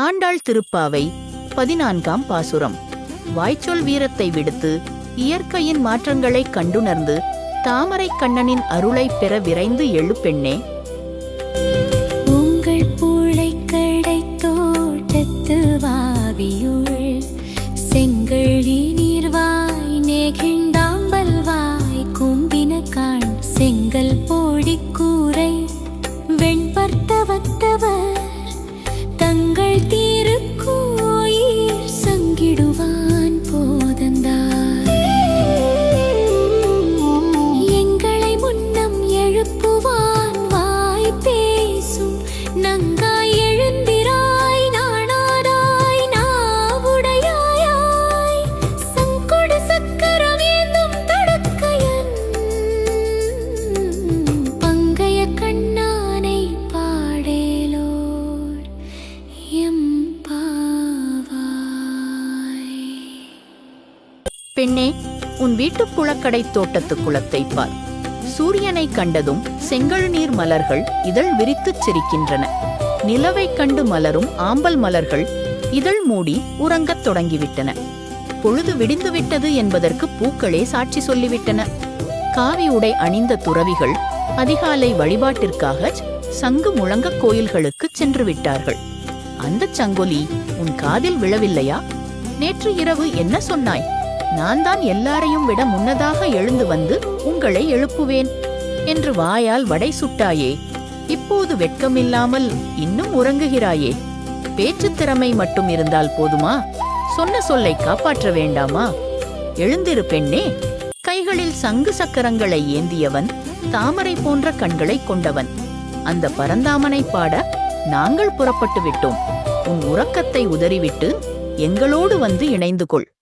ஆண்டாள் திருப்பாவை பதினான்காம் பாசுரம். வாய்ச்சொல் வீரத்தை விடுத்து இயற்கையின் மாற்றங்களைக் கண்டுணர்ந்து தாமரைக் கண்ணனின் அருளைப் பெற விரைந்து எழுப்பெண்ணே பெண்ணே உன் வீட்டுக் குளக்கடை தோட்டத்துக் குளத்தைப் பார். சூரியனை கண்டதும் செங்கல் நீர் மலர்கள் இதழ் விரித்துச் சிரிக்கின்றன. நிலவைக் கண்டு மலரும் ஆம்பல் மலர்கள் இதழ் மூடி உறங்கத் தொடங்கிவிட்டன. பொழுது விடிந்துவிட்டது என்பதற்கு பூக்களே சாட்சி சொல்லிவிட்டன. காவி உடை அணிந்த துறவிகள் அதிகாலை வழிபாட்டிற்காக சங்கு முழங்க கோயில்களுக்குச் சென்று விட்டார்கள் அந்தச் சங்கொலி உன் காதில் விழவில்லையா? நேற்று இரவு என்ன சொன்னாய்? நான் தான் எல்லாரையும் விட முன்னதாக எழுந்து வந்து உங்களை எழுப்புவேன் என்று வாயால் வடை சுட்டாயே. இப்போது வெட்கமில்லாமல் இன்னும் உறங்குகிறாயே. பேச்சுத் திறமை மட்டும் இருந்தால் போதுமா? சொன்ன சொல்லை காப்பாற்ற வேண்டாமா? எழுந்திரு பெண்ணே. கைகளில் சங்கு சக்கரங்களை ஏந்தியவன் தாமரை போன்ற கண்களைக் கொண்டவன். அந்த பரந்தாமனை பாட நாங்கள் புறப்பட்டு விட்டோம். உன் உறக்கத்தை உதறிவிட்டு எங்களோடு வந்து இணைந்து கொள்.